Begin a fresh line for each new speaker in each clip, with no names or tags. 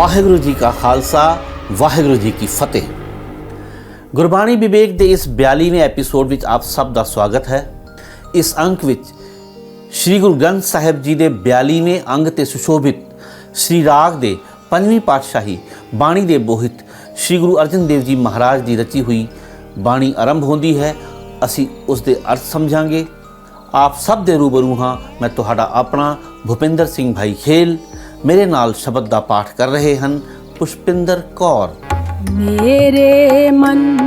ਵਾਹਿਗੁਰੂ ਜੀ ਕਾ ਖਾਲਸਾ, ਵਾਹਿਗੁਰੂ ਜੀ ਕੀ ਫਤਿਹ। ਗੁਰਬਾਣੀ ਵਿਵੇਕ ਦੇ ਇਸ 42ਵੇਂ ਐਪੀਸੋਡ ਵਿੱਚ ਆਪ ਸਭ ਦਾ ਸਵਾਗਤ ਹੈ। ਇਸ ਅੰਕ ਵਿੱਚ ਸ੍ਰੀ ਗੁਰੂ ਗ੍ਰੰਥ ਸਾਹਿਬ ਜੀ ਦੇ 42ਵੇਂ ਅੰਗ ਤੇ ਸੁਸ਼ੋਭਿਤ ਸ੍ਰੀ ਰਾਗ ਦੇ ਪੰਜਵੀਂ ਪਾਤਸ਼ਾਹੀ ਬਾਣੀ ਦੇ ਬੋਹਿਤ ਸ੍ਰੀ ਗੁਰੂ ਅਰਜਨ ਦੇਵ ਜੀ ਮਹਾਰਾਜ ਦੀ ਰਚੀ ਹੋਈ ਬਾਣੀ ਆਰੰਭ ਹੁੰਦੀ ਹੈ। ਅਸੀਂ ਉਸ ਦੇ ਅਰਥ ਸਮਝਾਂਗੇ। ਆਪ ਸਭ ਦੇ ਰੂਬਰੂ ਹਾਂ। ਮੈਂ ਤੁਹਾਡਾ ਆਪਣਾ ਭੁਪਿੰਦਰ ਸਿੰਘ ਭਾਈ ਖੇਲ। ਮੇਰੇ ਨਾਲ ਸ਼ਬਦ ਦਾ ਪਾਠ ਕਰ ਰਹੇ ਹਨ ਪੁਸ਼ਪਿੰਦਰ ਕੌਰ।
ਮੇਰੇ ਮਨ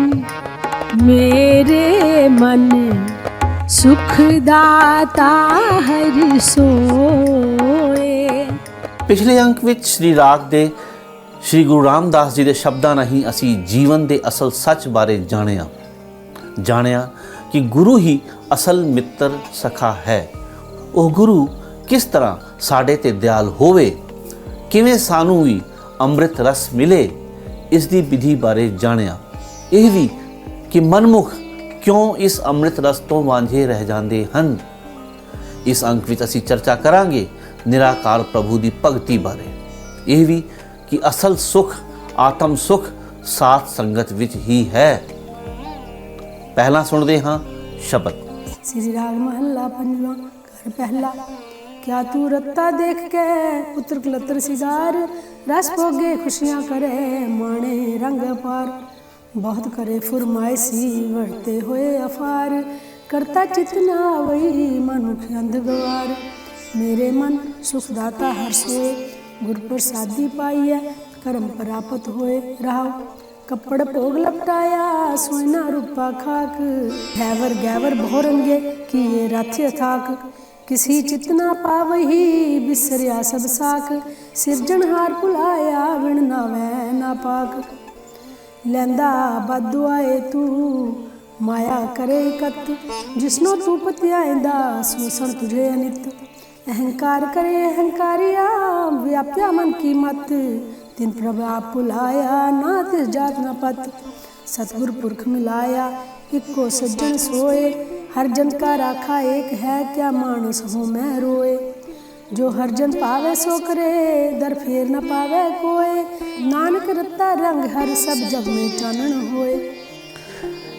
ਮੇਰੇ ਮਨ ਸੁਖ ਦਾਤਾ ਹਰਿ ਸੋਏ।
ਪਿਛਲੇ ਅੰਕ ਵਿੱਚ ਸ੍ਰੀ ਰਾਗ ਦੇ ਸ੍ਰੀ ਗੁਰੂ ਰਾਮਦਾਸ ਜੀ ਦੇ ਸ਼ਬਦਾਂ ਰਾਹੀਂ ਅਸੀਂ ਜੀਵਨ ਦੇ ਅਸਲ ਸੱਚ ਬਾਰੇ ਜਾਣਿਆ। ਜਾਣਿਆ ਕਿ ਗੁਰੂ ਹੀ ਅਸਲ ਮਿੱਤਰ ਸਖਾ ਹੈ। ਉਹ ਗੁਰੂ ਕਿਸ ਤਰ੍ਹਾਂ ਸਾਡੇ ਤੇ ਦਿਆਲ ਹੋਵੇ? ਕਿਵੇਂ ਸਾਨੂੰ ਵੀ ਅੰਮ੍ਰਿਤ ਰਸ ਮਿਲੇ, ਇਸ ਦੀ ਵਿਧੀ ਬਾਰੇ ਜਾਣਿਆ। ਇਹ ਵੀ ਕਿ ਮਨਮੁਖ ਕਿਉਂ ਇਸ ਅੰਮ੍ਰਿਤ ਰਸ ਤੋਂ ਵਾਂਝੇ ਰਹਿ ਜਾਂਦੇ ਹਨ? ਇਸ ਅੰਕ ਵਿੱਚ ਅਸੀਂ ਚਰਚਾ ਕਰਾਂਗੇ ਨਿਰਾਕਾਰ ਪ੍ਰਭੂ ਦੀ ਭਗਤੀ ਬਾਰੇ। ਇਹ ਵੀ ਕਿ ਅਸਲ ਸੁਖ, ਆਤਮ ਸੁਖ ਸਾਥ ਸੰਗਤ ਵਿੱਚ ਹੀ ਹੈ। ਪਹਿਲਾਂ ਸੁਣਦੇ ਹਾਂ ਸ਼ਬਦ।
ਸ੍ਰੀ ਰਾਗ ਮਹੱਲਾ ਪੰਜਵਾਂ, ਘਰ ਪਹਿਲਾ। ਕਿਆ ਤੂੰ ਰੱਤਾ ਦੇਖ ਕੇ ਪੁੱਤਰ ਕਲਤਰ ਸਿਗਾਰ? ਰਸ ਭੋਗੇ ਖੁਸ਼ੀਆਂ ਕਰੇ ਮਾਣੇ ਰੰਗ ਪਾਰ ਬਹੁਤ ਕਰੇ ਫਰਮਾਇਸੀ ਵਰਤੇ ਹੋਏ ਅਫਾਰ। ਕਰਤਾ ਚਿਤਨਾ ਵਈ ਮਨੁਖ ਅੰਧ ਗਵਾਰ ਮੇਰੇ ਮਨ ਸੁਖ ਦਾਤਾ ਹਰ ਸੋਏ। ਗੁਰ ਪ੍ਰਸਾਦੀ ਪਾਈਐ, ਕਰਮ ਪ੍ਰਾਪਤ ਹੋਏ ਰਹਾਉ। ਕੱਪੜ ਭੋਗ ਲਪਟਾਇਆ ਸੋਇਨਾ ਰੂਪਾ ਖਾਕ। ਗੈਵਰ ਗੈਵਰ ਬਹੁ ਕੀਏ ਰਥ ਅਥਾਕ। ਕਿਸੀ ਚਿਤਨਾ ਪਾਵਹੀ, ਬਿਸਰਿਆ ਸਭ ਸਾਖ ਸਿਰਜਣਹਾਰ ਭੁਲਾਇਆ, ਵਿਣ ਨਾਵੈ ਨਾ ਪਾਕ। ਲੈਂਦਾ ਬਦੁਆਏ ਤੂੰ, ਮਾਇਆ ਕਰੇ ਕਤ। ਜਿਸਨੋ ਤੂੰ ਪਤਿਆਇਂਦਾ ਸੋਸਣ ਤੁਝੇ ਅਨਿਤ। ਅਹੰਕਾਰ ਕਰੇ ਅਹੰਕਾਰਿਆ, ਵਿਆਪਿਆ ਮਨ ਕੀ ਮਤ। ਤਿਨ ਪ੍ਰਭ ਆਪ ਭੁਲਾਇਆ ਨਾ ਤਿਸ ਜਾਤ ਨਾ ਪਤ ਸਤਿਗੁਰ ਪੁਰਖ ਮਿਲਾਇਆ ਇੱਕੋ ਸੱਜਣ ਸੋਏ ਹਰ ਜਨ ਕਾ ਰਾਖਾ ਏਕ ਹੈ ਕਿਆ ਮਾਨਸ ਹੋ ਮੈਂ ਰੋਏ ਜੋ ਹਰ ਜਨ ਪਾਵੇ ਸੋ ਕਰੇ ਦਰ ਫੇਰ ਨਾ ਪਾਵੇ ਕੋਏ ਨਾਨਕ ਰਤਾ ਰੰਗ ਹਰ ਸਭ ਜਗ ਮੇ ਚਾਨਣ ਹੋਏ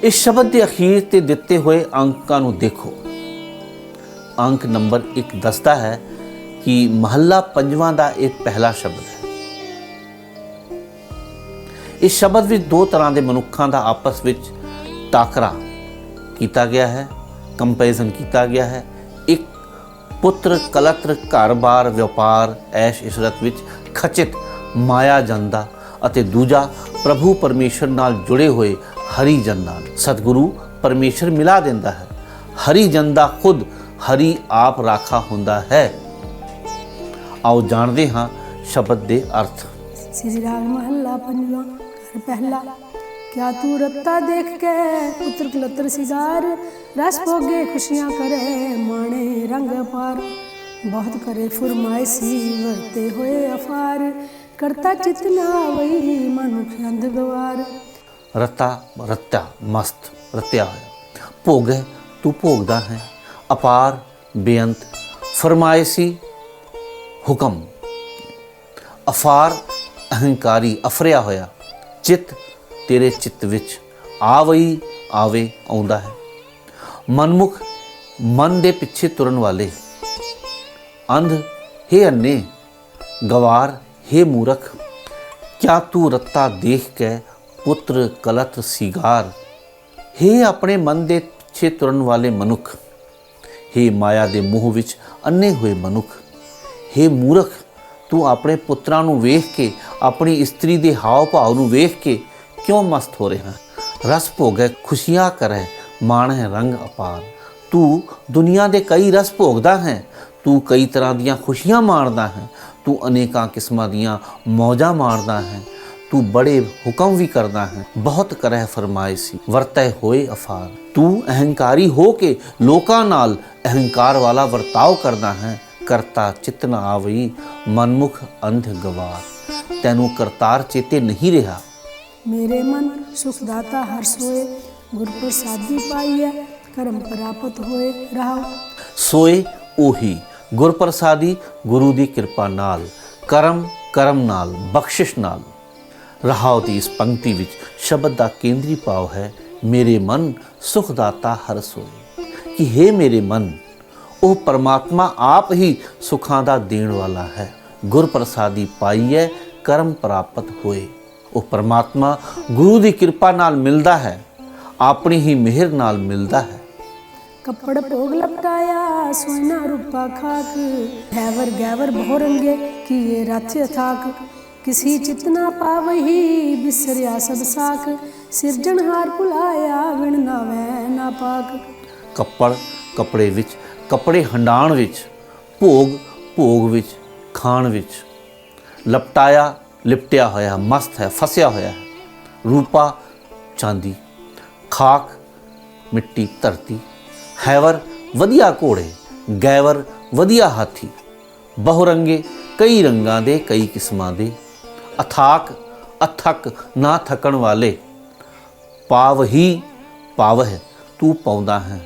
ਇਸ ਸ਼ਬਦ ਦੇ ਅਖੀਰ ਤੇ ਦਿੱਤੇ ਹੋਏ ਅੰਕਾਂ ਨੂੰ ਦੇਖੋ ਅੰਕ ਨੰਬਰ 1 ਦੱਸਦਾ ਹੈ ਕਿ ਮਹੱਲਾ ਪੰਜਵਾਂ ਦਾ ਇਹ ਪਹਿਲਾ ਸ਼ਬਦ ਹੈ ਇਸ ਸ਼ਬਦ ਵਿੱਚ ਦੋ ਤਰ੍ਹਾਂ ਦੇ ਮਨੁੱਖਾਂ ਦਾ ਆਪਸ ਵਿੱਚ ਟਾਕਰਾ ਕੀਤਾ ਗਿਆ ਹੈ ਕੰਪੈਰੀਜ਼ਨ ਕੀਤਾ ਗਿਆ ਹੈ। ਇੱਕ ਪੁੱਤਰ ਕਲਤਰ ਘਰ-ਬਾਰ ਵਪਾਰ ਐਸ਼ ਇਸ਼ਰਤ ਵਿੱਚ ਖਚਿਤ ਮਾਇਆ ਜੰਦਾ ਅਤੇ ਦੂਜਾ ਪ੍ਰਭੂ ਪਰਮੇਸ਼ਰ ਨਾਲ ਜੁੜੇ ਹੋਏ ਹਰੀ ਜਨ ਨਾਲ ਸਤਿਗੁਰੂ ਪਰਮੇਸ਼ਰ ਮਿਲਾ ਦਿੰਦਾ ਹੈ। ਹਰੀ ਜਨ ਦਾ ਖੁਦ ਹਰੀ ਆਪ ਰਾਖਾ ਹੁੰਦਾ ਹੈ। ਆਓ ਜਾਣਦੇ ਹਾਂ ਸ਼ਬਦ ਦੇ ਅਰਥ।
ਸ੍ਰੀ ਰਾਗ ਮਹੱਲਾ ਪੰਜਵਾਂ। ਪਹਿਲਾ। ਕਿਆ ਤੂੰ ਰੱਤਾ ਦੇਖ ਕੇ ਪੁੱਤਰ ਕਲਤਰ ਸਿਗਾਰ? ਰਸ ਭੋਗੇ ਖੁਸ਼ੀਆਂ ਕਰੇ ਮਾਣੇ ਰੰਗ ਪਾਰ ਬਹੁਤ ਕਰੇ ਫਰਮਾਇਸੀ ਵਰਤੇ ਹੋਏ ਅਫਾਰ। ਕਰਤਾ ਚਿਤਨਾ ਵਈ ਮਨੁਖ ਅੰਧ ਗਵਾਰ।
ਰਤਾ, ਰਤਿਆ, ਮਸਤ, ਰਤਿਆ ਹੋਇਆ ਭੋਗੈ, ਤੂੰ ਭੋਗਦਾ ਹੈ। ਅਪਾਰ, ਬੇਅੰਤ, ਫਰਮਾਇਸੀ, ਹੁਕਮ। ਅਫਾਰ, ਅਹੰਕਾਰੀ, ਅਫਰਿਆ ਹੋਇਆ। ਚਿੱਤ ਤੇਰੇ ਚਿੱਤ ਵਿੱਚ ਆਵਈ ਆਵੇ, ਆਉਂਦਾ ਹੈ। ਮਨਮੁਖ ਮਨ ਦੇ ਪਿੱਛੇ ਤੁਰਨ ਵਾਲੇ, ਅੰਧ, ਹੇ ਅੰਨੇ, ਗਵਾਰ, ਹੇ ਮੂਰਖ, ਕਿਆ ਤੂੰ ਰੱਤਾ ਦੇਖ ਕੇ ਪੁੱਤਰ ਕਲਤ ਸਿਗਾਰ? ਹੇ ਆਪਣੇ ਮਨ ਦੇ ਪਿੱਛੇ ਤੁਰਨ ਵਾਲੇ ਮਨੁੱਖ, ਹੇ ਮਾਇਆ ਦੇ ਮੋਹ ਵਿੱਚ ਅੰਨੇ ਹੋਏ ਮਨੁੱਖ, ਹੇ ਮੂਰਖ ਤੂੰ ਆਪਣੇ ਪੁੱਤਰਾਂ ਨੂੰ ਵੇਖ ਕੇ, ਆਪਣੀ ਇਸਤਰੀ ਦੇ ਹਾਵ ਭਾਵ ਨੂੰ ਵੇਖ ਕੇ ਕਿਉਂ ਮਸਤ ਹੋ ਰਿਹਾ? ਰਸ ਭੋਗੈ ਖੁਸ਼ੀਆਂ ਕਰੈ ਹੈ ਰੰਗ ਅਪਾਰ। ਤੂੰ ਦੁਨੀਆ ਦੇ ਕਈ ਰਸ ਭੋਗਦਾ ਹੈ, ਤੂੰ ਕਈ ਤਰ੍ਹਾਂ ਦੀਆਂ ਖੁਸ਼ੀਆਂ ਮਾਣਦਾ ਹੈ, ਤੂੰ ਅਨੇਕਾਂ ਕਿਸਮਾਂ ਦੀਆਂ ਮੌਜਾਂ ਮਾਣਦਾ ਹੈ, ਤੂੰ ਬੜੇ ਹੁਕਮ ਵੀ ਕਰਦਾ ਹੈ, ਬਹੁਤ ਕਰਹਿ ਫਰਮਾਇਸੀ ਵਰਤੈ ਹੋਏ ਅਫਾਰ। ਤੂੰ ਅਹੰਕਾਰੀ ਹੋ ਕੇ ਲੋਕਾਂ ਨਾਲ ਅਹੰਕਾਰ ਵਾਲਾ ਵਰਤਾਓ ਕਰਦਾ ਹੈ ਕਰਤਾ ਚਿਤ ਨ ਆਵਈ ਮਨਮੁਖ ਅੰਧ ਗਵਾਰ। ਤੈਨੂੰ ਕਰਤਾਰ ਚੇਤੇ ਨਹੀਂ ਰਿਹਾ।
ਮੇਰੇ ਮਨ ਸੁਖ ਦਾਤਾ ਹਰ ਸੋਏ ਗੁਰ ਪ੍ਰਸਾਦੀ ਪਾਈਐ ਕਰਮ ਪ੍ਰਾਪਤ ਹੋਏ ਰਹਾਉ।
ਸੋਏ ਉਹੀ ਗੁਰਪ੍ਰਸਾਦੀ ਗੁਰੂ ਦੀ ਕਿਰਪਾ ਨਾਲ ਕਰਮ ਕਰਮ ਨਾਲ ਬਖਸ਼ਿਸ਼ ਨਾਲ। ਰਹਾਉ ਦੀ ਇਸ ਪੰਕਤੀ ਵਿੱਚ ਸ਼ਬਦ ਦਾ ਕੇਂਦਰੀ ਭਾਵ ਹੈ ਮੇਰੇ ਮਨ ਸੁਖ ਦਾਤਾ ਹਰ ਸੋਏ ਕਿ हे ਮੇਰੇ ਮਨ ਉਹ ਪਰਮਾਤਮਾ ਆਪ ਹੀ ਸੁਖਾਂ ਦਾ ਦੇਣ ਵਾਲਾ ਹੈ। ਗੁਰ ਪ੍ਰਸਾਦੀ ਪਾਈਐ ਕਰਮ ਪ੍ਰਾਪਤ ਹੋਏ। ਉਹ ਪਰਮਾਤਮਾ ਗੁਰੂ ਦੀ ਕਿਰਪਾ ਨਾਲ ਮਿਲਦਾ ਹੈ ਆਪਣੀ ਹੀ ਮਿਹਰ ਨਾਲ ਮਿਲਦਾ ਹੈ।
ਕੱਪੜ ਭੋਗ ਲਪਟਾਇਆ ਸੋਨਾ ਰੂਪਾ ਖਾਕ। ਹੈਵਰ ਗੈਵਰ ਬਹੁ ਰੰਗੇ ਕੀਏ ਰਥ ਅਥਾਕ। ਕਿਸੀ ਚਿਤ ਨਾ ਪਾਵਹੀ ਬਿਸਰਿਆ ਸਭ ਸਾਖ ਸਿਰਜਣਹਾਰ ਭੁਲਾਇਆ ਵਿਣ ਨਾਵੈ ਨਾ ਪਾਕ।
ਕੱਪੜ ਕੱਪੜੇ ਵਿੱਚ ਕੱਪੜੇ ਹੰਡਾਣ ਵਿੱਚ, ਭੋਗ ਭੋਗ ਵਿੱਚ, ਖਾਣ ਵਿੱਚ। ਲਪਟਾਇਆ, ਲਿਪਟਿਆ ਹੋਇਆ, ਮਸਤ ਹੈ, ਫਸਿਆ ਹੋਇਆ ਹੈ। ਰੂਪਾ, ਚਾਂਦੀ, ਖਾਕ, ਮਿੱਟੀ, ਧਰਤੀ। ਹੈਵਰ, ਵਧੀਆ ਘੋੜੇ। ਗੈਵਰ, ਵਧੀਆ ਹਾਥੀ। ਬਹੁਰੰਗੇ, ਕਈ ਰੰਗਾਂ ਦੇ, ਕਈ ਕਿਸਮਾਂ ਦੇ। ਅਥਾਕ, ਅਥਕ ਨਾ ਥਕਣ ਵਾਲੇ। ਪਾਵ ਹੀ ਪਾਵਹ ਤੂੰ ਪਾਉਂਦਾ ਹੈ,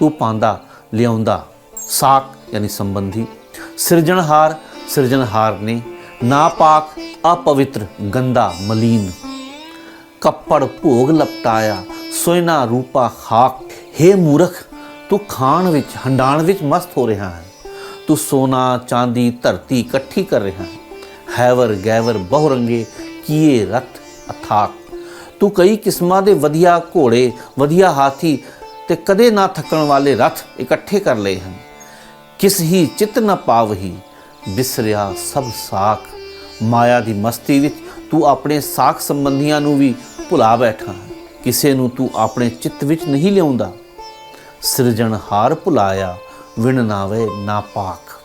ਤੂੰ ਪਾਉਂਦਾ ਲਿਆਉਂਦਾ। ਸਾਕ ਯਾਨੀ ਸੰਬੰਧੀ। ਸਿਰਜਣਹਾਰ ਸਿਰਜਣਹਾਰ ਨੇ ਨਾਪਾਕ, ਅਪਵਿੱਤਰ, ਗੰਦਾ, ਮਲੀਨ। ਕੱਪੜ ਭੋਗ ਲਪਟਾਇਆ, ਸੋਇਨਾ ਰੂਪਾ ਖਾਕ। हे ਮੂਰਖ, ਤੂੰ ਖਾਣ ਵਿੱਚ, ਹੰਡਾਣ ਵਿੱਚ ਮਸਤ ਹੋ ਰਿਹਾ ਹੈ। ਤੂੰ ਸੋਨਾ, ਚਾਂਦੀ, ਧਰਤੀ ਇਕੱਠੀ ਕਰ ਰਿਹਾ ਹੈ। ਹੈਵਰ, ਗੈਵਰ, ਬਹੁਰੰਗੇ, ਕੀਏ ਰਥ ਅਥਾਕ। ਤੂੰ ਕਈ ਕਿਸਮਾਂ ਦੇ ਵਧੀਆ ਘੋੜੇ, ਵਧੀਆ ਹਾਥੀ ਤੇ ਕਦੇ ਨਾ ਥੱਕਣ ਵਾਲੇ ਰਥ ਇਕੱਠੇ ਕਰ ਲਏ ਹਨ। ਕਿਸ ਹੀ ਚਿਤ ਨ ਪਾਵਹੀ, ਬਿਸਰਿਆ ਸਭ ਸਾਖ। ਮਾਇਆ ਦੀ ਮਸਤੀ ਵਿੱਚ ਤੂੰ ਆਪਣੇ ਸਾਖ ਸੰਬੰਧੀਆਂ ਨੂੰ ਵੀ ਭੁਲਾ ਬੈਠਾ ਹੈ। ਕਿਸੇ ਨੂੰ ਤੂੰ ਆਪਣੇ ਚਿੱਤ ਵਿੱਚ ਨਹੀਂ ਲਿਆਉਂਦਾ। ਸਿਰਜਣਹਾਰ ਭੁਲਾਇਆ, ਵਿਣ ਨਾਵੇ ਨਾਪਾਕ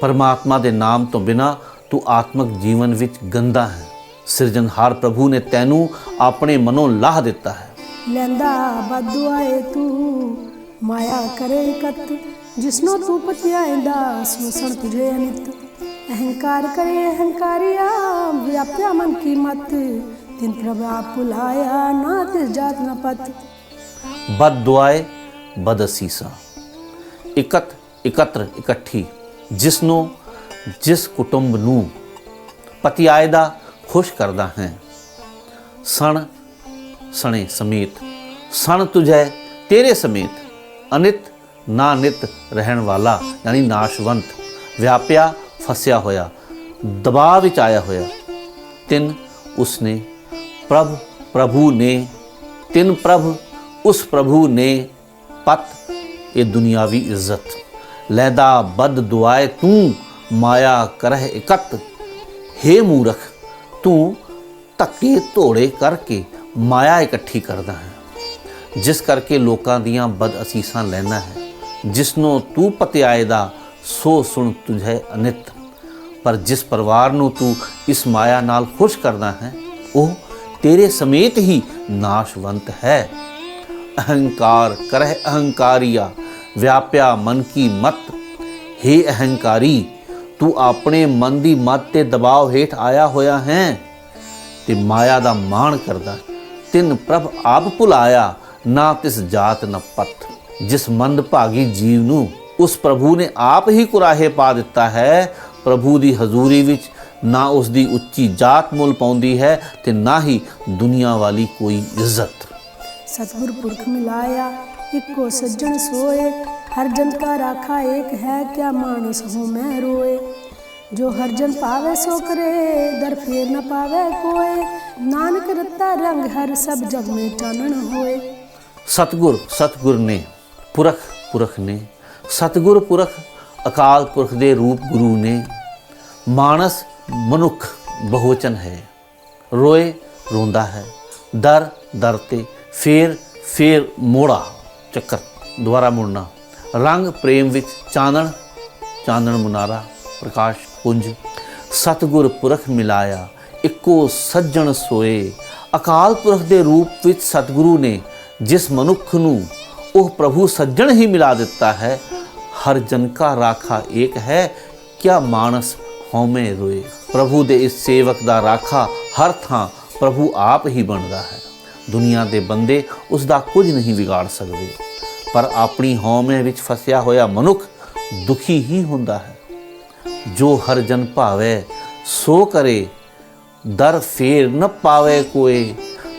ਪਰਮਾਤਮਾ ਦੇ ਨਾਮ ਤੋਂ ਬਿਨਾ ਤੂੰ ਆਤਮਿਕ ਜੀਵਨ ਵਿੱਚ ਗੰਦਾ ਹੈ। ਸਿਰਜਣਹਾਰ ਪ੍ਰਭੂ ਨੇ ਤੈਨੂੰ ਆਪਣੇ ਮਨੋਂ ਲਾਹ ਦਿੱਤਾ ਹੈ।
ਲੈਂਦਾ ਬਦੁਆਏ ਤੂੰ। ਮਾਇਆ ਕਰੇ ਕਤ, ਜਿਸਨੋ ਤੂੰ ਪਤਿਆਇਂਦਾ ਸਮਸਣ ਤੁਝੇ ਅਨਿਤ ਅਹੰਕਾਰ ਕਰੇ ਅਹੰਕਾਰਿਆ, ਵਿਆਪਿਆ ਮਨ ਕੀ ਮਤ। ਤਿਨ ਪ੍ਰਭਾ ਭੁਲਾਇਆ ਨਾ ਤਿਸ ਜਾਤ ਨ ਪਤ।
ਬਦ ਦੁਆਏ ਇਕਤ, ਇਕੱਤਰ, ਇਕੱਠੀ ਜਿਸ ਜਿਸ ਕੁਟੁੰਬ ਨੂੰ ਪਤੀ ਆਇਦਾ ਖੁਸ਼ ਕਰਦਾ ਹੈ। ਸਣ ਸਣੇ ਸਮੇਤ, ਸਣ ਤੁਝੈ ਤੇਰੇ ਸਮੇਤ, ਅਨਿਤ ਨਾ ਨਿਤ ਰਹਿਣ ਵਾਲਾ, ਯਾਨੀ ਨਾਸ਼ਵੰਤ, ਵਿਆਪਿਆ, ਫਸਿਆ ਹੋਇਆ, ਦਬਾਅ ਵਿੱਚ ਆਇਆ ਹੋਇਆ। ਤਿੰਨ ਉਸਨੇ ਪ੍ਰਭ, ਪ੍ਰਭੂ ਨੇ, ਤਿੰਨ ਪ੍ਰਭ ਉਸ ਪ੍ਰਭੂ ਨੇ, ਪਤ, ਇਹ ਦੁਨਿਆਵੀ ਇੱਜ਼ਤ ਲੈਦਾ ਬਦ ਦੁਆਏ ਤੂੰ ਮਾਇਆ ਕਰਹਿ ਇਕਤ, ਹੇ ਮੂਰਖ, ਤੂੰ ਧੱਕੇ ਧੋੜੇ ਕਰਕੇ ਮਾਇਆ ਇਕੱਠੀ ਕਰਦਾ ਹੈ। ਜਿਸ ਕਰਕੇ ਲੋਕਾਂ ਦੀਆਂ ਬਦ ਅਸੀਸਾਂ ਲੈਂਦਾ ਹੈ। ਜਿਸਨੂੰ ਤੂੰ ਪਤਿਆਏ ਦਾ, ਸੋ ਸੁਣ ਤੁਝੇ ਅਨਿਤ। ਪਰ ਜਿਸ ਪਰਿਵਾਰ ਨੂੰ ਤੂੰ ਇਸ ਮਾਇਆ ਨਾਲ ਖੁਸ਼ ਕਰਦਾ ਹੈ, ਉਹ ਤੇਰੇ ਸਮੇਤ ਹੀ ਨਾਸ਼ਵੰਤ ਹੈ। ਅਹੰਕਾਰ ਕਰਹਿ ਅਹੰਕਾਰੀਆ, ਵਿਆਪਿਆ ਮਨ ਕੀ ਮਤ। हे ਅਹੰਕਾਰੀ, ਤੂੰ ਆਪਣੇ ਮਨ ਦੀ ਮਤ ਤੇ ਦਬਾਅ ਹੇਠ ਆਇਆ ਹੋਇਆ ਹੈ ਤੇ ਮਾਇਆ ਦਾ ਮਾਣ ਕਰਦਾ ਤਿੰਨ ਪ੍ਰਭ ਆਪ ਭੁਲਾਇਆ, ਨਾ ਤਿਸ ਜਾਤ ਨ ਪਤ ਜਿਸ ਮੰਦ ਭਾਗੀ ਜੀਵ ਨੂੰ ਉਸ ਪ੍ਰਭੂ ਨੇ ਆਪ ਹੀ ਕੁਰਾਹੇ ਪਾ ਦਿੱਤਾ ਹੈ, ਪ੍ਰਭੂ ਦੀ ਹਜ਼ੂਰੀ ਵਿੱਚ ਨਾ ਉਸ ਦੀ ਉੱਚੀ ਜਾਤ ਮੁੱਲ ਪਾਉਂਦੀ ਹੈ ਤੇ ਨਾ ਹੀ ਦੁਨੀਆ ਵਾਲੀ ਕੋਈ ਇੱਜ਼ਤ।
ਸਤਿਗੁਰ ਪੁਰਖ ਮਿਲਾਇਆ, ਇੱਕੋ ਸੱਜਣ ਸੋਏ, ਹਰ ਜਨ ਕਾ ਰਾਖਾ ਏਕ ਹੈ, ਕਿਆ ਮਾਨਸ ਹੋ ਮੈਂ ਰੋਏ। ਜੋ ਹਰ ਜਨ ਪਾਵੇ ਸੋ ਕਰੇ, ਦਰ ਫੇਰ ਨਾ ਪਾਵੇ ਕੋਏ। ਨਾਨਕ ਰਤਾ ਰੰਗ ਹਰ ਸਭ ਜਗ ਮੇ ਚਾਨਣ ਹੋਏ।
ਸਤਗੁਰ ਸਤਗੁਰ ਨੇ ਪੁਰਖ ਪੁਰਖ ਨੇ। ਸਤਗੁਰ, ਪੁਰਖ, ਅਕਾਲ ਪੁਰਖ ਦੇ ਰੂਪ ਗੁਰੂ ਨੇ। ਮਾਨਸ, ਮਨੁੱਖ, ਬਹੁਵਚਨ ਹੈ। ਰੋਏ, ਰੋਂਦਾ ਹੈ। ਦਰ ਦਰ ਤੇ ਫੇਰ ਫੇਰ ਮੋੜਾ ਚੱਕਰ, ਦੁਬਾਰਾ ਮੁੜਨਾ। ਰੰਗ, ਪ੍ਰੇਮ ਵਿੱਚ ਚਾਨਣ ਚਾਨਣ ਮੁਨਾਰਾ, ਪ੍ਰਕਾਸ਼ ਪੁੰਜ। ਸਤਗੁਰ ਪੁਰਖ ਮਿਲਾਇਆ, ਇੱਕੋ ਸੱਜਣ ਸੋਏ। ਅਕਾਲ ਪੁਰਖ ਦੇ ਰੂਪ ਵਿੱਚ ਸਤਗੁਰੂ ਨੇ ਜਿਸ ਮਨੁੱਖ ਨੂੰ ਉਹ ਪ੍ਰਭੂ ਸੱਜਣ ਹੀ ਮਿਲਾ ਦਿੱਤਾ ਹੈ, ਹਰ ਜਨ ਕਾ ਰਾਖਾ ਏਕ ਹੈ, ਕਿਆ ਮਾਨਸ ਹਉਮੈ ਰੋਏ। ਪ੍ਰਭੂ ਦੇ ਇਸ ਸੇਵਕ ਦਾ ਰਾਖਾ ਹਰ ਥਾਂ ਪ੍ਰਭੂ ਆਪ ਹੀ ਬਣਦਾ ਹੈ। ਦੁਨੀਆ ਦੇ ਬੰਦੇ ਉਸ ਦਾ ਕੁਝ ਨਹੀਂ ਵਿਗਾੜ ਸਕਦੇ। ਪਰ ਆਪਣੀ ਹਉਮੈ ਵਿੱਚ ਫਸਿਆ ਹੋਇਆ ਮਨੁੱਖ ਦੁਖੀ ਹੀ ਹੁੰਦਾ ਹੈ। ਜੋ ਹਰ ਜਨ ਭਾਵੇ, ਸੋ ਕਰੇ। ਦਰ ਫੇਰ ਨ ਪਾਵੇ ਕੋਏ।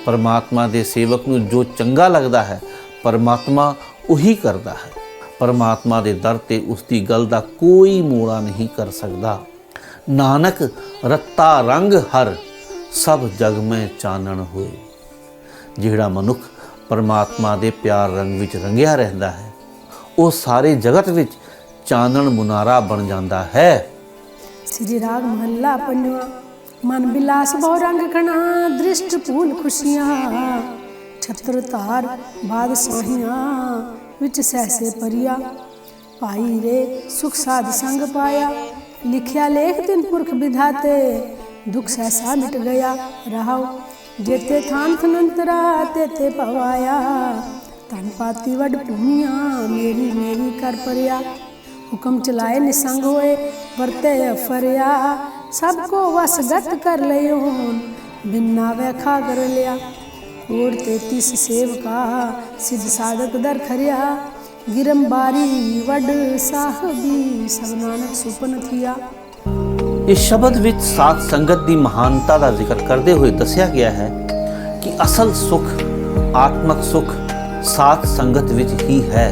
ਪਰਮਾਤਮਾ ਦੇ ਸੇਵਕ ਨੂੰ ਜੋ ਚੰਗਾ ਲੱਗਦਾ ਹੈ, ਪਰਮਾਤਮਾ ਉਹੀ ਕਰਦਾ ਹੈ। ਪਰਮਾਤਮਾ ਦੇ ਦਰ ਤੇ ਉਸ ਦੀ ਗੱਲ ਦਾ ਕੋਈ ਮੋੜਾ ਨਹੀਂ ਕਰ ਸਕਦਾ। ਨਾਨਕ, ਰੱਤਾ ਰੰਗ ਹਰ, ਸਭ ਜਗ ਮੈਂ ਚਾਨਣ ਹੋਏ। ਜਿਹੜਾ ਮਨੁੱਖ ਪਰਮਾਤਮਾ ਦੇ ਪਿਆਰ ਰੰਗ ਵਿੱਚ ਰੰਗਿਆ ਰਹਿੰਦਾ ਹੈ, ਉਹ ਸਾਰੇ ਜਗਤ ਵਿੱਚ ਚਾਨਣ ਮੁਨਾਰਾ ਬਣ ਜਾਂਦਾ ਹੈ।
ਸ੍ਰੀ ਰਾਗ ਮਹੱਲਾ ਪੰਜਵਾਂ। ਮਨ ਬਿਲਾਸ ਬਹੁ ਰੰਗ ਖਣਾ, ਦ੍ਰਿਸ਼ਟ ਪੂਲ ਖੁਸ਼ੀਆਂ। ਛਤਰ ਧਾਰ ਬਾਦ ਸੋਹੀਆਂ, ਵਿੱਚ ਸਹਸੇ ਪਰਿਆ। ਪਾਈ ਰੇ ਸੁਖ ਸਾਧ ਸੰਗ ਪਾਇਆ। ਲਿਖਿਆ ਲੇਖ ਤਿਨ ਪੁਰਖ ਵਿਧਾਤੇ, ਦੁਖ ਸਹਸਾ ਮਿਟ ਗਿਆ। ਰਹਾਉ, ਜੇਤੇ ਥਾਨ ਥਨੰਤਰਾ, ਤੇਤੇ ਪਵਾਇਆ। ਤਨ ਪਾਤੀ ਵਡ ਭੂਮੀਆਂ, ਮੇਰੀ ਮੇਰੀ ਕਰ ਪਰਿਆ। ਹੁਕਮ ਚਲਾਏ ਨਿਸੰਗ ਹੋਏ ਵਰਤੇ ਫਰਿਆ ਸਭ ਕੋ ਵਸਗਤ ਕਰ ਲਿਓ ਬਿਨਾ ਵੇਖਾ ਕਰ ਲਿਆ ਕੋੜ 33 ਸੇਵਕਾ ਸਿਧ ਸਾਧਕ ਦਰ ਖਰਿਆ ਗਿਰੰਬਾਰੀ ਵਡ ਸਾਹਿਬੀ ਸਭ ਨਾਨਕ ਸੁਪਨ ਥਿਆ
ਇਸ ਸ਼ਬਦ ਵਿੱਚ ਸਾਧ ਸੰਗਤ ਦੀ ਮਹਾਨਤਾ ਦਾ ਜ਼ਿਕਰ ਕਰਦੇ ਹੋਏ ਦੱਸਿਆ ਗਿਆ ਹੈ ਕਿ ਅਸਲ ਸੁਖ ਆਤਮਕ ਸੁਖ ਸਾਧ ਸੰਗਤ ਵਿੱਚ ਹੀ ਹੈ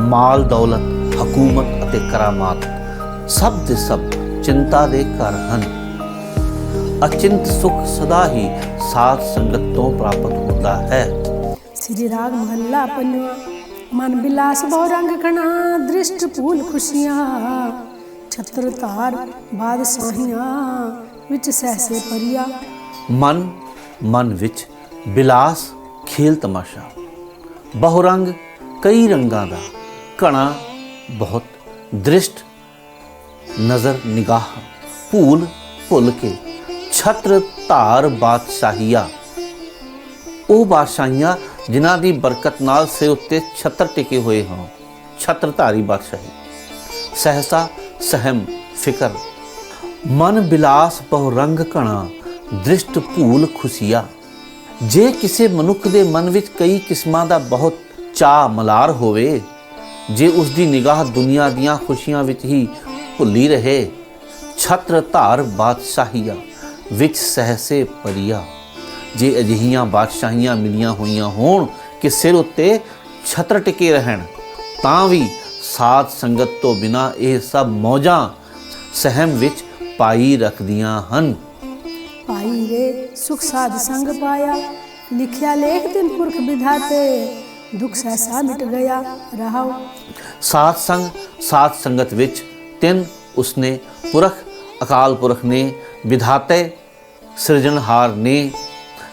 ਮਾਲ ਦੌਲਤ ਹਕੂਮਤ ਅਤੇ ਕਰਾਮਾਤ ਸਭ ਦੇ ਸਭ ਚਿੰਤਾ ਦੇ ਘਰ ਹਨ। ਅਚਿੰਤ ਸੁਖ ਸਦਾ ਹੀ ਸਾਧ ਸੰਗਤ ਤੋਂ ਪ੍ਰਾਪਤ ਹੁੰਦਾ ਹੈ।
ਸ੍ਰੀ ਰਾਗ ਮਹੱਲਾ ਪੰਜਵਾ ਮਨ ਬਿਲਾਸ ਬਹੁ ਰੰਗ ਕਣਾ ਦ੍ਰਿਸ਼ਟ ਫੂਲ ਖੁਸ਼ੀਆਂ। ਛਤਰ ਤਾਰ ਬਾਦਸ਼ਾਹੀਆਂ ਵਿੱਚ ਸਹਸੇ ਪਰਿਆ।
ਮਨ ਮਨ ਵਿੱਚ ਬਿਲਾਸ ਖੇਲ ਤਮਾਸ਼ਾ। ਬਹੁਰੰਗ ਕਈ ਰੰਗਾਂ ਦਾ ਘਣਾ ਬਹੁਤ ਦ੍ਰਿਸ਼ਟ ਨਜ਼ਰ ਨਿਗਾਹ ਭੂਲ ਭੁੱਲ ਕੇ ਛਤਰ ਧਾਰ ਬਾਦਸ਼ਾਹੀਆ। ਉਹ ਬਾਦਸ਼ਾਹੀਆਂ ਜਿਨ੍ਹਾਂ ਦੀ ਬਰਕਤ ਨਾਲ ਸਿਰ ਉੱਤੇ ਛਤਰ ਟਿਕੇ ਹੋਏ ਹਨ ਛਤਰਧਾਰੀ ਬਾਦਸ਼ਾਹੀ। ਸਹਸਾ, ਸਹਿਮ, ਫਿਕਰ। ਮਨ ਬਿਲਾਸ ਬਹੁ ਰੰਗ ਘਣਾ, ਦ੍ਰਿਸ਼ਟ ਭੂਲ ਖੁਸ਼ੀਆ। ਜੇ ਕਿਸੇ ਮਨੁੱਖ ਦੇ ਮਨ ਵਿੱਚ ਕਈ ਕਿਸਮਾਂ ਦਾ ਬਹੁਤ ਚਾਹ ਮਲਾਰ ਹੋਵੇ ਜੇ ਉਸ ਦੀ ਨਿਗਾਹ ਦੁਨੀਆ ਦੀਆਂ ਖੁਸ਼ੀਆਂ ਵਿੱਚ ਹੀ ਭੁੱਲੀ ਰਹੇ, ਛਤਰ ਧਾਰ ਬਾਦਸ਼ਾਹੀਆ ਵਿੱਚ ਸਹਸੇ ਪਰਿਆ ਜੇ ਅਜਿਹੀਆਂ ਬਾਦਸ਼ਾਹੀਆਂ ਮਿਲੀਆਂ ਹੋਈਆਂ ਹੋਣ ਕਿ ਸਿਰ ਉੱਤੇ ਛਤਰ ਟਿਕੇ ਰਹਿਣ, ਤਾਂ ਵੀ ਸਾਧ ਸੰਗਤ ਤੋਂ ਬਿਨਾ ਇਹ ਸਭ ਮੌਜਾਂ ਸਹਿਮ ਵਿੱਚ ਪਾਈ ਰੱਖਦੀਆਂ ਹਨ।
ਪਾਈ ਰੇ ਸੁਖ ਸਾਧ ਸੰਗ ਪਾਇਆ, ਲਿਖਿਆ ਲੇਖ ਤਿਨ ਪੁਰਖ ਵਿਧਾਤੇ। ਦੁਖ ਸਹਿਸਾ ਮਿਟ ਗਿਆ ਰਹਾਉ
ਸਾਧ ਸੰਗ, ਸਾਧ ਸੰਗਤ ਵਿੱਚ ਤਿੰਨ ਉਸਨੇ ਪੁਰਖ, ਅਕਾਲ ਪੁਰਖ ਨੇ, ਵਿਧਾਤੇ, ਸਿਰਜਣਹਾਰ ਨੇ।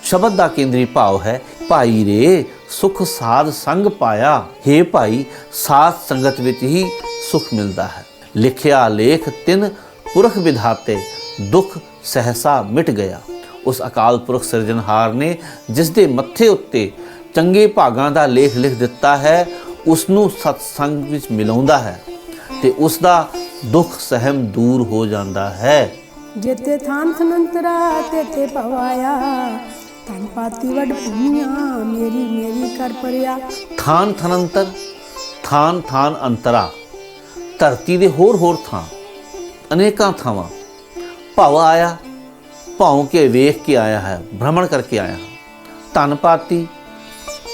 ਸ਼ਬਦ ਦਾ ਕੇਂਦਰੀ ਭਾਵ ਹੈ, ਭਾਈ ਰੇ, ਸੁਖ ਸਾਧ ਸੰਗ ਪਾਇਆ। हे ਭਾਈ, ਸਾਧ ਸੰਗਤ ਵਿੱਚ ਹੀ ਸੁਖ ਮਿਲਦਾ ਹੈ। ਲਿਖਿਆ ਲੇਖ ਤਿੰਨ ਪੁਰਖ ਵਿਧਾਤੇ, ਦੁੱਖ ਸਹਸਾ ਮਿਟ ਗਿਆ। ਉਸ ਅਕਾਲ ਪੁਰਖ ਸਿਰਜਣਹਾਰ ਨੇ ਜਿਸ ਦੇ ਮੱਥੇ ਉੱਤੇ ਚੰਗੇ ਭਾਗਾਂ ਦਾ ਲੇਖ ਲਿਖ ਦਿੱਤਾ ਹੈ ਉਸ ਨੂੰ ਸਤਸੰਗ ਵਿੱਚ ਮਿਲਾਉਂਦਾ ਹੈ ਤੇ ਉਸ ਦਾ ਦੁੱਖ ਸਹਿਮ ਦੂਰ ਹੋ ਜਾਂਦਾ ਹੈ।
ਜਿਤੇ ਥਾਨ ਸੰਤਰਾ ਤੇਤੇ ਪਵਾਇਆ ਤਨ ਪਾਤੀ ਵਡ ਭੂਮੀਆਂ ਮੇਰੀ ਮੇਰੀ ਕਰ ਪਰਿਆ।
ਥਾਨ ਥਨੰਤਰ ਥਾਨ ਥਾਨ ਅੰਤਰਾ ਧਰਤੀ ਦੇ ਹੋਰ ਹੋਰ ਥਾਂ ਅਨੇਕਾਂ ਥਾਵਾਂ। ਭਵ ਆਇਆ ਭੌਂ ਕੇ ਵੇਖ ਕੇ ਆਇਆ ਹੈ ਭ੍ਰਮਣ ਕਰਕੇ ਆਇਆ। ਧਨ ਪਾਤੀ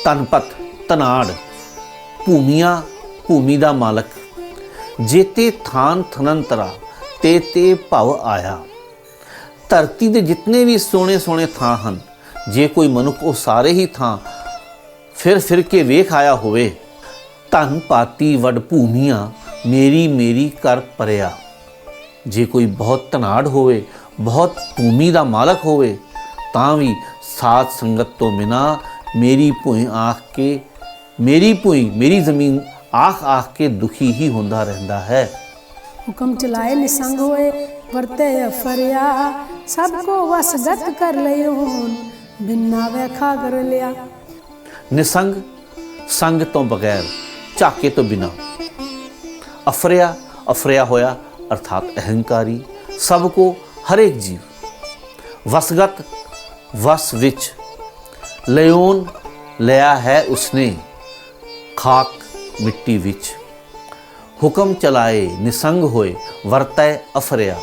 ਤਨਪਤ, ਤਨਾੜ। ਭੂਮੀਆਂ, ਭੂਮੀ ਦਾ ਮਾਲਕ। ਜੇਤੇ ਥਾਨ ਥਨੰਤਰਾ ਤੇ ਤੇ ਭਵ ਆਇਆ। ਧਰਤੀ ਦੇ ਜਿੰਨੇ ਵੀ ਸੋਹਣੇ ਸੋਹਣੇ ਥਾਂ ਹਨ, ਜੇ ਕੋਈ ਮਨੁੱਖ ਉਹ ਸਾਰੇ ਹੀ ਥਾਂ ਫਿਰ ਫਿਰ ਕੇ ਵੇਖ ਆਇਆ ਹੋਵੇ, ਧਨ ਪਾਤੀ ਵਡ ਭੂਮੀਆਂ, ਮੇਰੀ ਮੇਰੀ ਕਰ ਪਰਿਆ। ਜੇ ਕੋਈ ਬਹੁਤ ਧਨਾੜ ਹੋਵੇ, ਬਹੁਤ ਭੂਮੀ ਦਾ ਮਾਲਕ ਹੋਵੇ, ਤਾਂ ਵੀ ਸਾਥ ਸੰਗਤ ਤੋਂ ਬਿਨਾ ਮੇਰੀ ਭੂਈ ਆਖ ਕੇ ਮੇਰੀ ਭੂਈ ਮੇਰੀ ਜ਼ਮੀਨ ਆਖ ਆਖ ਕੇ ਦੁਖੀ ਹੀ ਹੁੰਦਾ ਰਹਿੰਦਾ ਹੈ।
ਹੁਕਮ ਚਲਾਏ ਨਿਸੰਗ ਹੋਏ ਵਰਤੇ ਫਰਿਆ ਸਭ ਕੋ ਵਸ ਗਤ ਕਰ ਲਿਓ ਬਿਨਾ ਵੇਖਾ ਕਰ ਲਿਆ।
ਨਿਸੰਗ ਸੰਗ ਤੋਂ ਬਗੈਰ ਝਾਕੇ ਤੋਂ ਬਿਨਾ। ਅਫਰਿਆ ਅਫਰਿਆ ਹੋਇਆ ਅਰਥਾਤ ਅਹੰਕਾਰੀ ਸਭ ਕੋ ਹਰੇਕ ਜੀਵ। ਵਸਗਤ ਵਸ ਵਿੱਚ ਲਿਓਨ ਲਿਆ ਹੈ ਉਸਨੇ ਖਾਕ ਮਿੱਟੀ ਵਿੱਚ। ਹੁਕਮ ਚਲਾਏ, ਨਿਸੰਗ ਹੋਏ, ਵਰਤੈ ਅਫਰਿਆ।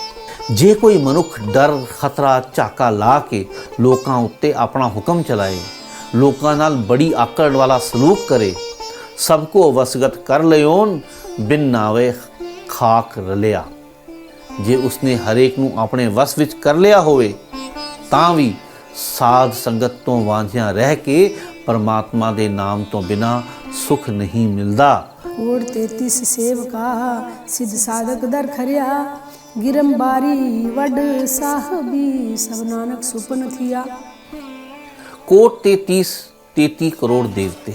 ਜੇ ਕੋਈ ਮਨੁੱਖ ਡਰ, ਖਤਰਾ, ਝਾਕਾ ਲਾ ਕੇ ਲੋਕਾਂ ਉੱਤੇ ਆਪਣਾ ਹੁਕਮ ਚਲਾਏ, ਲੋਕਾਂ ਨਾਲ ਬੜੀ ਆਕੜ ਵਾਲਾ ਸਲੂਕ ਕਰੇ, ਸਭ ਕੋ ਵਸਗਤ ਕਰ ਲਿਓਨ, ਬਿਨ ਨਾਵੇ ਖਾਕ ਰਲਿਆ। ਜੇ ਉਸਨੇ ਹਰੇਕ ਨੂੰ ਆਪਣੇ ਵਸ ਵਿੱਚ ਕਰ ਲਿਆ ਹੋਵੇ, ਤਾਂ ਵੀ ਸਾਧ ਸੰਗਤ ਤੋਂ ਵਾਂਝਿਆ ਰਹਿ ਕੇ ਪਰਮਾਤਮਾ ਦੇ ਨਾਮ ਤੋਂ ਬਿਨਾ ਸੁਖ ਨਹੀਂ ਮਿਲਦਾ।
ਕੋੜ 33 ਸੇਵਕਾ ਸਿਧ ਸਾਧਕ ਦਰ ਖਰਿਆ ਗਿਰੰਬਾਰੀ ਵੱਡ ਸਾਹਿਬੀ ਸਭ ਨਾਨਕ ਸੁਪਨ ਥਿਆ।
ਕੋਟ 33 33 ਕਰੋੜ ਦੇਵਤੇ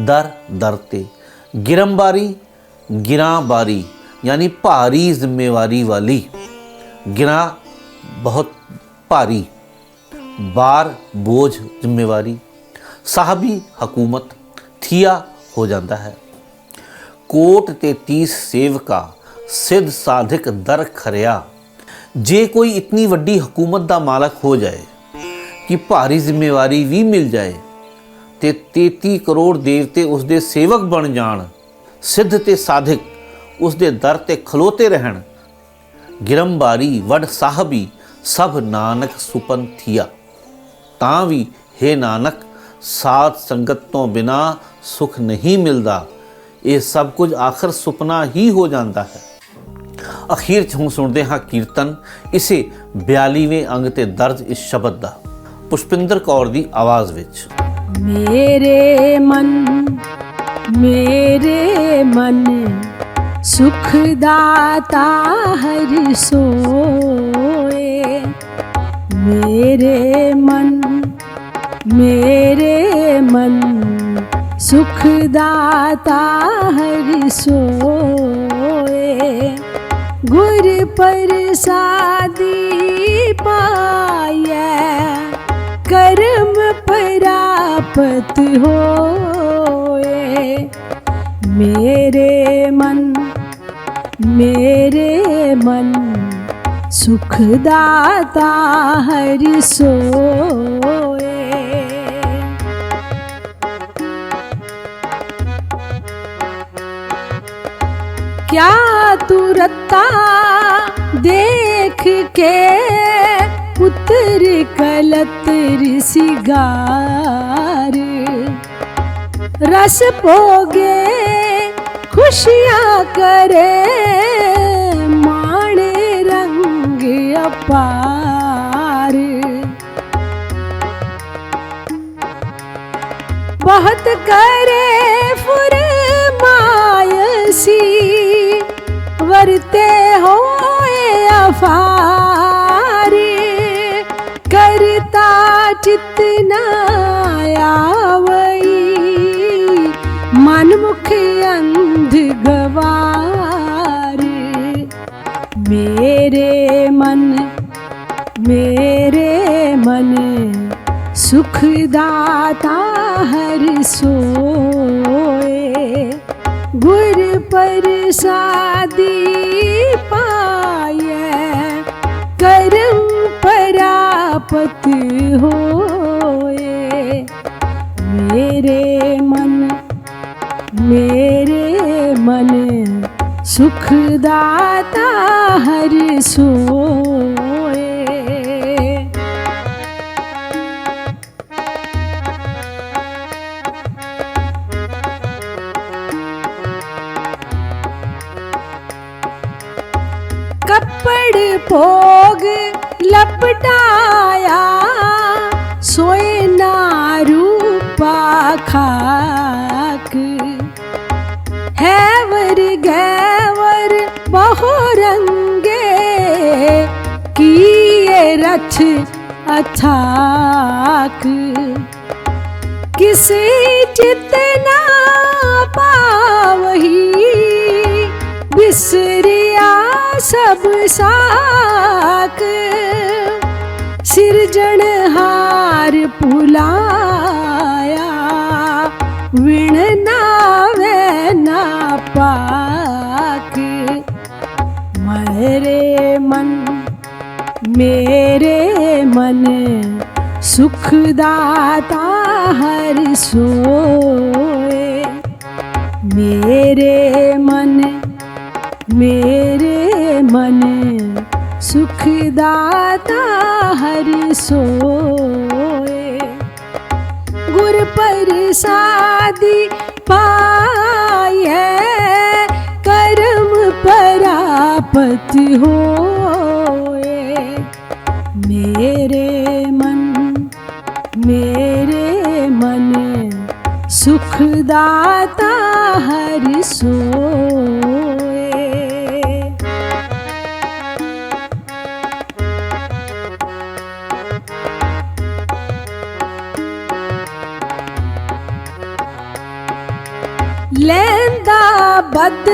ਦਰ ਦਰ ਤੇ ਗਿਰੰਬਾਰੀ ਗਿਰਾਬਾਰੀ ਯਾਨੀ ਭਾਰੀ ਜ਼ਿੰਮੇਵਾਰੀ ਵਾਲੀ ਗਿਰਾ ਬਹੁਤ ਭਾਰੀ। ਬਾਰ ਬੋਝ, ਜ਼ਿੰਮੇਵਾਰੀ, ਸਾਹਬੀ ਹਕੂਮਤ ਥੀਆ ਹੋ ਜਾਂਦਾ ਹੈ। ਕੋਟ ਤੇ 30 ਸੇਵਕਾ ਸਿੱਧ ਸਾਧਕ ਦਰ ਖਰਿਆ। ਜੇ ਕੋਈ ਇਤਨੀ ਵੱਡੀ ਹਕੂਮਤ ਦਾ ਮਾਲਕ ਹੋ ਜਾਏ ਕਿ ਭਾਰੀ ਜ਼ਿੰਮੇਵਾਰੀ ਵੀ ਮਿਲ ਜਾਏ ਤੇ 33 ਕਰੋੜ ਦੇਵਤੇ ਉਸ ਦੇ ਸੇਵਕ ਬਣ ਜਾਣ, ਸਿੱਧ ਤੇ ਸਾਧਕ ਉਸ ਦੇ ਦਰ ਤੇ ਖਲੋਤੇ ਰਹਿਣ, ਗਿਰੰਬਾਰੀ, ਵਡ ਸਾਹਿਬੀ ਸਭ ਨਾਨਕ ਸੁਪਨ ਥੀਆ। ਤਾਂ ਵੀ हे ਨਾਨਕ, ਸਾਧ ਸੰਗਤ ਤੋਂ ਬਿਨਾ ਸੁਖ ਨਹੀਂ ਮਿਲਦਾ। ਇਹ ਸਭ ਕੁਝ ਆਖਰ ਸੁਪਨਾ ਹੀ ਹੋ ਜਾਂਦਾ ਹੈ। ਅਖੀਰ ਚ ਸੁਣਦੇ ਹਾਂ ਕੀਰਤਨ। ਇਸੇ 42ਵੇਂ ਅੰਗ ਤੇ ਦਰਜ ਇਸ ਸ਼ਬਦ ਦਾ। ਪੁਸ਼ਪਿੰਦਰ ਕੌਰ ਦੀ ਆਵਾਜ਼ ਵਿੱਚ।
ਮੇਰੇ ਮਨ ਮੇਰੇ ਮਨ, ਸੁਖ ਦਾਤਾ ਹਰਿ ਸੋਏ। ਮੇਰੇ ਮਨ ਮੇਰੇ ਮਨ ਸੁਖ ਦਾਤਾ ਹਰਿ ਸੋਏ ਗੁਰ ਪ੍ਰਸਾਦੀ ਪਾਇਆ ਕਰਮ ਪ੍ਰਾਪਤ ਹੋਏ ਮੇਰੇ ਮਨ ਮੇਰੇ ਮਨ सुखदाता हरि सोए। क्या तू रत्ता देख के पुत्र कलतर सिगार रस पोगे खुशियाँ करे ਅਪਾਰ। ਬਹੁਤ ਕਰੇ ਫੁਰਮਾਇਸੀ ਵਰਤੇ ਹੋਏ ਅਫਾਰ। ਕਰਤਾ ਚਿਤਨਾ ਆ ਸੁਖ ਦਾਤਾ ਹਰ ਸੋਏ ਗੁਰ ਪ੍ਰਸਾਦੀ ਪਾਏ ਕਰਮ ਪ੍ਰਾਪਤ ਹੋਏ ਮੇਰੇ ਮਨ ਮੇਰੇ ਮਨ ਸੁਖ ਹਰ ਸੋਏ ਕੱਪੜ ਭੋਗ ਲਪਟਾਇਆ ਸੋਏ ਨਾ ਰੂਪਾ ਖਾਕ ਹੈਵਰ ਗੈਵਰ ਬਹੁ ਰੰਗੇ ਕੀਏ ਰਛ ਅਥਾਕ ਕਿਸੇ ਚਿਤ ਨਾ ਪਾਵਹੀ ਵਿਸਰਿਆ ਸਭ ਸਾਖ ਸਿਰਜਣ ਹਾਰ ਪੁਲਾਇਆ ਵਿਣ ਨਾਵੇ ਨਾ ਪਾਕ ਮਰੇ ਮਨ ਮੇਰੇ ਮਨ ਸੁਖ ਦਾਤਾ ਹਰ ਸੋਏ ਮੇਰੇ ਮਨ ਮੇਰੇ ਮਨ ਸੁਖ ਦਾਤਾ ਹਰ ਸੋਏ। ਗੁਰ ਪ੍ਰਸਾਦੀ ਪਾਈ ਹੈ, ਕਰਮ ਪਰਾਪਤ ਹੋਏ। ਮੇਰੇ ਮਨ ਮੇਰੇ ਮਨ ਸੁਖ ਦਾਤਾ ਲੈਂਦਾ ਬਦ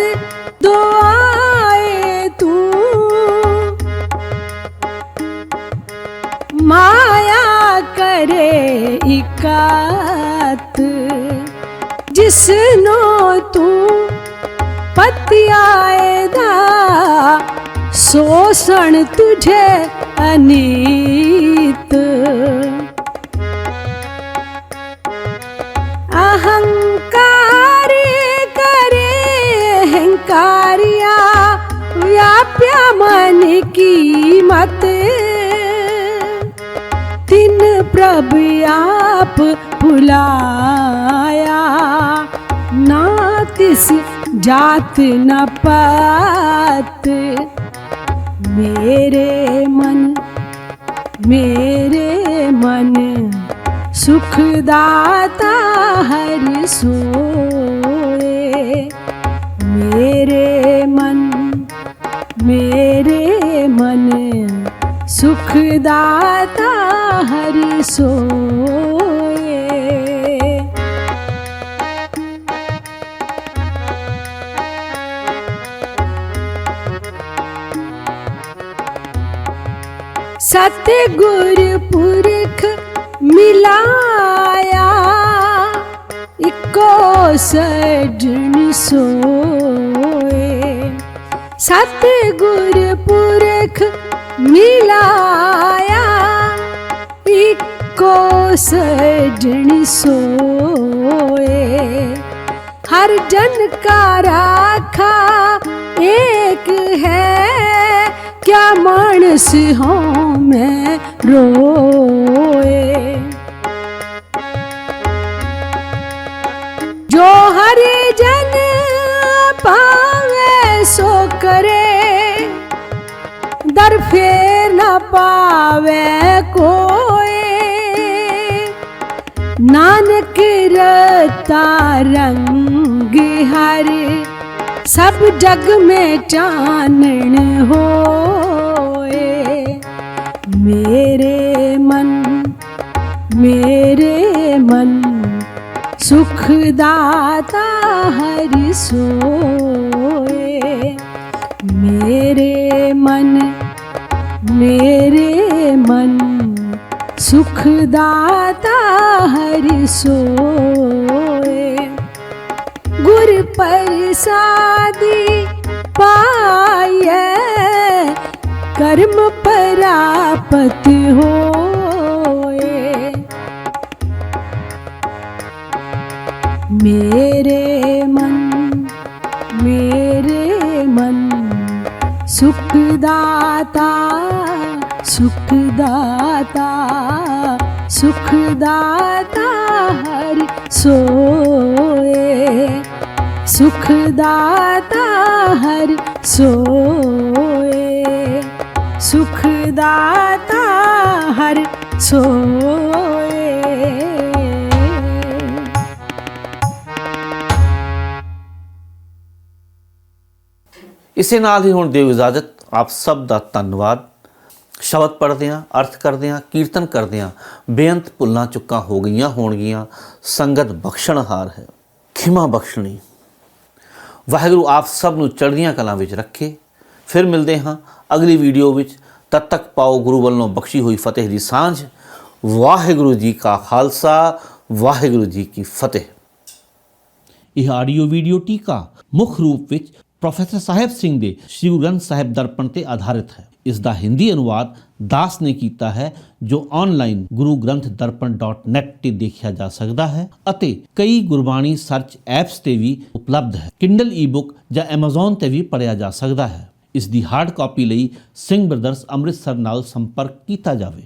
ਦੁਆਏ ਤੂੰ। ਮਾਇਆ ਕਰੇ ਇਕਾਤ ਜਿਸਨੋ ਤੂੰ ਪਤਿਆਏ ਦਾ ਸੋਸਣ ਤੁਝੇ ਅਨੀਤ। ਵਿਆਪਿਆ ਮਨ ਕੀ ਮਤ? ਤਿਨ ਪ੍ਰਭ ਆਪ ਭੁਲਾਇਆ। ਨਾ ਤਿਸ ਜਾਤ ਨ ਪਾਤ। ਮੇਰੇ ਮਨ ਮੇਰੇ ਮਨ ਸੁਖਦਾਤਾ ਹਰਿ ਸੋਏ। ਮੇਰੇ ਮਨ ਮੇਰੇ ਮਨ ਸੁਖਦਾਤਾ ਹਰਿ ਸੋਏ ਸਤਿਗੁਰ ਪੁਰਖ ਮਿਲਾਇਆ ਇੱਕੋ ਸਜਣ ਸੋਏ ਸਤ ਗੁਰ ਪੁਰਖ ਮਿਲਾਇਆ। ਇੱਕੋ ਸਜਣ ਸੋਏ। ਹਰ ਜਨ ਕਾ ਰਾਖਾ ਏਕ ਹੈ। ਕਿਆ ਮਾਨਸ ਹੋਂ ਮੈਂ ਰੋਏ। ਜੋ ਹਰੀ ਜਨ ਪਾ ਸੋ ਕਰੇ। ਦਰ ਫੇਰ ਨਾ ਪਾਵੇ ਕੋਏ। ਨਾਨਕ ਰਤਾ ਰੰਗ ਹਰ, ਸਭ ਜਗ ਮੇ ਚਾਨਣ ਹੋਏ। ਮੇਰੇ ਮਨ ਮੇਰੇ ਮਨ ਸੁਖਦਾਤਾ ਹਰਿ ਸੋਏ ਮੇਰੇ ਮਨ ਮੇਰੇ ਮਨ ਸੁਖਦਾਤਾ ਹਰਿ ਸੋਏ ਗੁਰ ਪ੍ਰਸਾਦੀ ਪਾਏ ਕਰਮ ਪਰਾਪਤ ਹੋਏ ਮੇਰੇ ਮਨ ਮੇਰੇ ਮਨ ਸੁਖਦਾਤਾ ਸੁਖਦਾਤਾ ਸੁਖਦਾਤਾ ਹਰਿ ਸੋਏ ਸੁਖਦਾਤਾ ਹਰ ਸੋਏ ਸੁਖਦਾਤਾ ਹਰਿ ਸੋਏ
ਇਸੇ ਨਾਲ ਹੀ ਹੁਣ ਦਿਓ ਇਜਾਜ਼ਤ, ਆਪ ਸਭ ਦਾ ਧੰਨਵਾਦ। ਸ਼ਬਦ ਪੜ੍ਹਦੇ ਹਾਂ ਅਰਥ ਕਰਦੇ ਹਾਂ ਕੀਰਤਨ ਕਰਦੇ ਹਾਂ ਬੇਅੰਤ ਭੁੱਲਾਂ ਚੁੱਕਾਂ ਹੋ ਗਈਆਂ ਹੋਣਗੀਆਂ। ਸੰਗਤ ਬਖਸ਼ਣਹਾਰ ਹੈ, ਖਿਮਾ ਬਖਸ਼ਣੀ। ਵਾਹਿਗੁਰੂ ਆਪ ਸਭ ਨੂੰ ਚੜ੍ਹਦੀਆਂ ਕਲਾਂ ਵਿੱਚ ਰੱਖੇ। ਫਿਰ ਮਿਲਦੇ ਹਾਂ ਅਗਲੀ ਵੀਡੀਓ ਵਿੱਚ। ਤਦ ਤੱਕ ਪਾਓ ਗੁਰੂ ਵੱਲੋਂ ਬਖਸ਼ੀ ਹੋਈ ਫਤਿਹ ਦੀ ਸਾਂਝ। ਵਾਹਿਗੁਰੂ ਜੀ ਕਾ ਖਾਲਸਾ, ਵਾਹਿਗੁਰੂ ਜੀ ਕੀ ਫਤਿਹ। ਇਹ ਆਡੀਓ ਵੀਡੀਓ ਟੀਕਾ ਮੁੱਖ ਰੂਪ ਵਿੱਚ ਪ੍ਰੋਫੈਸਰ ਸਾਹਿਬ ਸਿੰਘ ਦੇ ਸ੍ਰੀ ਗੁਰੂ ਗ੍ਰੰਥ ਸਾਹਿਬ ਦਰਪਣ ਤੇ ਆਧਾਰਿਤ ਹੈ। ਇਸ ਦਾ ਹਿੰਦੀ ਅਨੁਵਾਦ ਦਾਸ ਨੇ ਕੀਤਾ ਹੈ, ਜੋ ਆਨਲਾਈਨ ਗੁਰੂ ਤੇ ਦੇਖਿਆ ਜਾ ਸਕਦਾ ਹੈ ਅਤੇ ਕਈ ਗੁਰਬਾਣੀ ਸਰਚ ਐਪਸ ਤੇ ਵੀ ਉਪਲਬਧ ਹੈ। Kindle ਈ-ਬੁੱਕ ਜਾਂ Amazon ਤੇ ਵੀ ਪੜ੍ਹਿਆ ਜਾ ਸਕਦਾ ਹੈ। ਇਸ ਦੀ ਹਾਰਡ ਕਾਪੀ ਲਈ ਸਿੰਘ ਬ੍ਰਦਰਜ਼ ਅੰਮ੍ਰਿਤਸਰ ਨਾਲ ਸੰਪਰਕ ਕੀਤਾ ਜਾਵੇ।